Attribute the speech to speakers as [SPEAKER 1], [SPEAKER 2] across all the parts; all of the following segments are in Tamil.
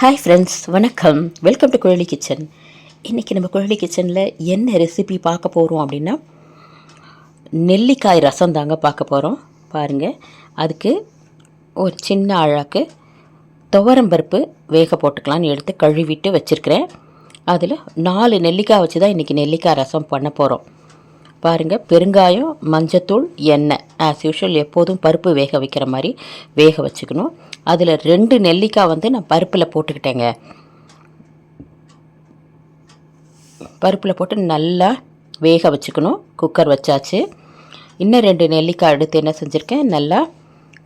[SPEAKER 1] ஹாய் ஃப்ரெண்ட்ஸ் வணக்கம். வெல்கம் டு குழலி கிச்சன் இன்றைக்கி நம்ம குழலி கிச்சனில் என்ன ரெசிபி பார்க்க போகிறோம் அப்படின்னா நெல்லிக்காய் ரசம் தாங்க பார்க்க போகிறோம் பாருங்கள் அதுக்கு ஒரு சின்ன அழாக்கு துவரம்பருப்பு வேக போட்டுக்கலான்னு எடுத்து கழுவிட்டு வச்சுருக்கிறேன். அதில் நாலு நெல்லிக்காய் வச்சு தான் இன்றைக்கி நெல்லிக்காய் ரசம் பண்ண போகிறோம் பாருங்கள் பெருங்காயம் மஞ்சத்தூள் எண்ணெய். ஆஸ் யூஷுவல் எப்போதும் பருப்பு வேக வைக்கிற மாதிரி வேக வச்சுக்கணும். அதில் ரெண்டு நெல்லிக்காய் வந்து நான் பருப்பில் போட்டுக்கிட்டேங்க. பருப்பில் போட்டு நல்லா வேக வச்சுக்கணும். குக்கர் வச்சாச்சு. இன்னும் ரெண்டு நெல்லிக்காய் எடுத்து என்ன செஞ்சுருக்கேன்? நல்லா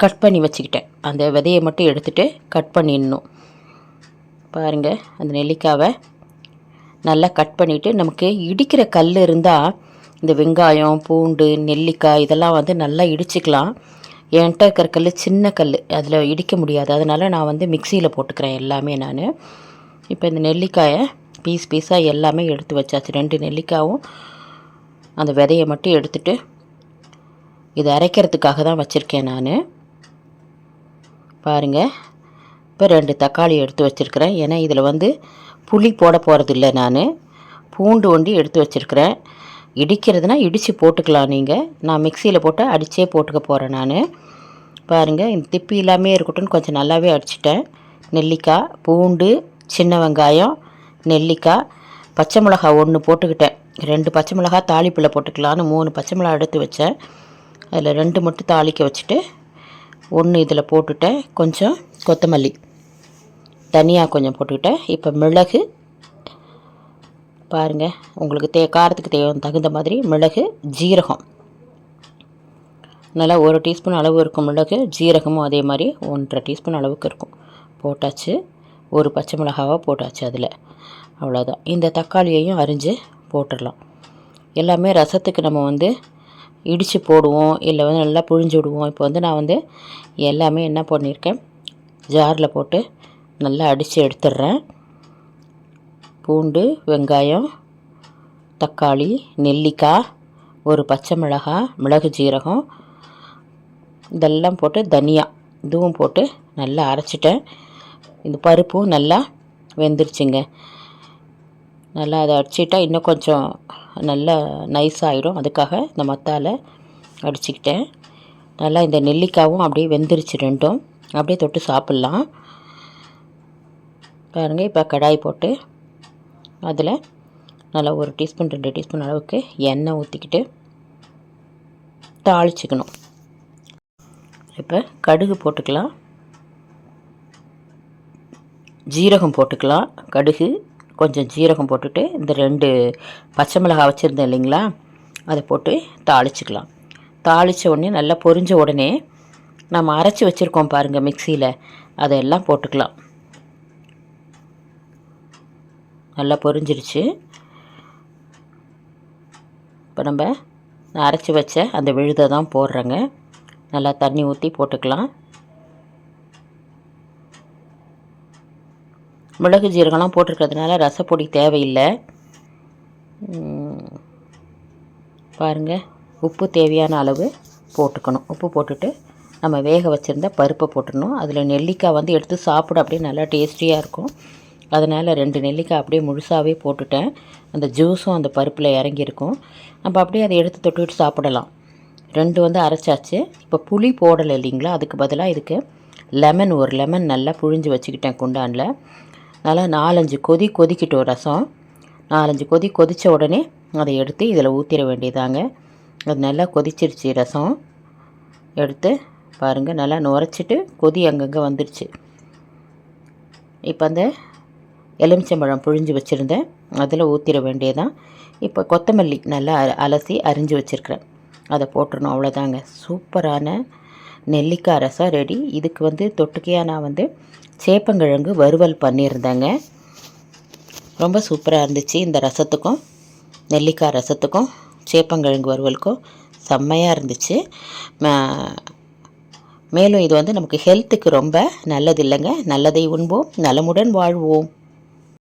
[SPEAKER 1] கட் பண்ணி வச்சுக்கிட்டேன். அந்த விதையை மட்டும் எடுத்துகிட்டு கட் பண்ணிடணும். பாருங்கள் அந்த நெல்லிக்காவை நல்லா கட் பண்ணிவிட்டு நமக்கு இடிக்கிற கல் இருந்தால் இந்த வெங்காயம் பூண்டு நெல்லிக்காய் இதெல்லாம் வந்து நல்லா இடிச்சுக்கலாம். என்கிட்ட இருக்கிற கல் சின்ன கல் அதில் இடிக்க முடியாது. அதனால் நான் வந்து மிக்சியில் போட்டுக்கிறேன் எல்லாமே நான். இப்போ இந்த நெல்லிக்காயை பீஸ் பீஸாக எல்லாமே எடுத்து வச்சாச்சு. ரெண்டு நெல்லிக்காயும் அந்த விதையை மட்டும் எடுத்துட்டு இது அரைக்கிறதுக்காக தான் வச்சுருக்கேன் நான். பாருங்கள் இப்போ ரெண்டு தக்காளி எடுத்து வச்சுருக்கிறேன். ஏன்னா இதில் வந்து புளி போட போகிறது இல்லை நான். பூண்டு ஒண்டி எடுத்து வச்சுருக்கிறேன். இடிக்கிறதுனா இடித்து போட்டுக்கலாம் நீங்கள் நான் மிக்சியில் போட்டு அடித்தே போட்டுக்க போகிறேன் நான். பாருங்கள் இந்த திப்பி இல்லாமே இருக்கட்டும்னு கொஞ்சம் நல்லாவே அடிச்சிட்டேன். நெல்லிக்காய் பூண்டு சின்ன வெங்காயம் நெல்லிக்காய் பச்சை மிளகாய் ஒன்று போட்டுக்கிட்டேன். ரெண்டு பச்சை மிளகாய் தாளிப்பில் போட்டுக்கலான்னு மூணு பச்சை மிளகா எடுத்து வச்சேன். அதில் ரெண்டு மட்டும் தாளிக்க வச்சுட்டு ஒன்று இதில் போட்டுட்டேன். கொஞ்சம் கொத்தமல்லி. தனியாக கொஞ்சம் போட்டுக்கிட்டேன். இப்போ மிளகு பாருங்கள் உங்களுக்கு தே காரத்துக்கு தேவை தகுந்த மாதிரி மிளகு ஜீரகம். நல்லா ஒரு டீஸ்பூன் அளவு இருக்கும் மிளகு ஜீரகமும் அதே மாதிரி ஒன்றரை டீஸ்பூன் அளவுக்கு இருக்கும். போட்டாச்சு. ஒரு பச்சை மிளகாவாக போட்டாச்சு அதில். அவ்வளோதான் இந்த தக்காளியையும் அரிஞ்சு போட்டுடலாம். எல்லாமே ரசத்துக்கு நம்ம வந்து இடித்து போடுவோம் இல்லை வந்து நல்லா புழிஞ்சு விடுவோம். இப்போ வந்து நான் வந்து எல்லாமே என்ன பண்ணியிருக்கேன் ஜாரில் போட்டு நல்லா அடித்து எடுத்துடுறேன். பூண்டு வெங்காயம் தக்காளி நெல்லிக்காய் ஒரு பச்சை மிளகாய் மிளகு ஜீரகம் இதெல்லாம் போட்டு தனியா இதுவும் போட்டு நல்லா அரைச்சிட்டேன். இந்த பருப்பும் நல்லா வெந்துருச்சுங்க. நல்லா அதை அடிச்சிட்டா இன்னும் கொஞ்சம் நல்லா நைஸ் ஆகிடும் அதுக்காக இந்த மத்தால் அடிச்சுக்கிட்டேன். நல்லா இந்த நெல்லிக்காவும் அப்படியே வெந்துருச்சு ரெண்டும். அப்படியே தொட்டு சாப்பிட்லாம். பாருங்கள் இப்போ கடாய் போட்டு அதில் நல்லா ஒரு டீஸ்பூன் ரெண்டு டீஸ்பூன் அளவுக்கு எண்ணெய் ஊற்றிக்கிட்டு தாளிச்சிக்கணும். இப்போ கடுகு போட்டுக்கலாம். ஜீரகம் போட்டுக்கலாம். கடுகு கொஞ்சம் ஜீரகம் போட்டுட்டு இந்த ரெண்டு பச்சை மிளகாய் வச்சுருந்தேன் இல்லைங்களா அதை போட்டு தாளிச்சிக்கலாம். தாளித்த உடனே நல்லா பொரிஞ்ச உடனே நம்ம அரைச்சி வச்சுருக்கோம் பாருங்கள் மிக்சியில் அதெல்லாம் போட்டுக்கலாம். நல்லா பொரிஞ்சிருச்சு. இப்போ நம்ம அரைச்சி வச்ச அந்த விழுதை தான் போடுறேங்க. நல்லா தண்ணி ஊற்றி போட்டுக்கலாம். மிளகு ஜீரகம்லாம் போட்டிருக்கிறதுனால ரசப்பொடி தேவையில்லை. பாருங்கள் உப்பு தேவையான அளவு போட்டுக்கணும். உப்பு போட்டுட்டு நம்ம வேக வச்சுருந்த பருப்பை போட்டுடணும். அதில் நெல்லிக்காய் வந்து எடுத்து சாப்பிட அப்படியே நல்லா டேஸ்டியாக இருக்கும். அதனால் ரெண்டு நெல்லிக்காய் அப்படியே முழுசாகவே போட்டுட்டேன். அந்த ஜூஸும் அந்த பருப்பில் இறங்கியிருக்கும். நம்ம அப்படியே அதை எடுத்து தொட்டுவிட்டு சாப்பிடலாம். ரெண்டு வந்து அரைச்சாச்சு. இப்போ புளி போடலை இல்லைங்களா? அதுக்கு பதிலாக இதுக்கு லெமன் ஒரு லெமன் நல்லா புழிஞ்சு வச்சுக்கிட்டேன் குண்டானில். நல்லா நாலஞ்சு கொதி கொதிக்கிட்டோம் ரசம். நாலஞ்சு கொதி கொதித்த உடனே அதை எடுத்து இதில் ஊற்றிட வேண்டியதாங்க. அது நல்லா கொதிச்சிருச்சு ரசம். எடுத்து பாருங்கள் நல்லா நுரைச்சிட்டு கொதி அங்கங்கே வந்துடுச்சு இப்போ அந்த எலுமிச்சம்பழம் புழிஞ்சு வச்சுருந்தேன். அதில் ஊற்றிட வேண்டியதான் இப்போ கொத்தமல்லி நல்லா அலசி அரிஞ்சு வச்சுருக்கிறேன். அதை போட்டுருணும் அவ்வளோதாங்க. சூப்பரான நெல்லிக்காய் ரசம் ரெடி. இதுக்கு வந்து தொட்டுக்கையாக நான் வந்து சேப்பங்கிழங்கு வறுவல் பண்ணியிருந்தேங்க. ரொம்ப சூப்பராக இருந்துச்சு இந்த ரசத்துக்கும் நெல்லிக்காய் ரசத்துக்கும் சேப்பங்கிழங்கு வறுவலுக்கும். செம்மையாக இருந்துச்சு. மேலும் இது வந்து நமக்கு ஹெல்த்துக்கு ரொம்ப நல்லது இல்லைங்க. நல்லதை உண்போம் நலமுடன் வாழ்வோம்.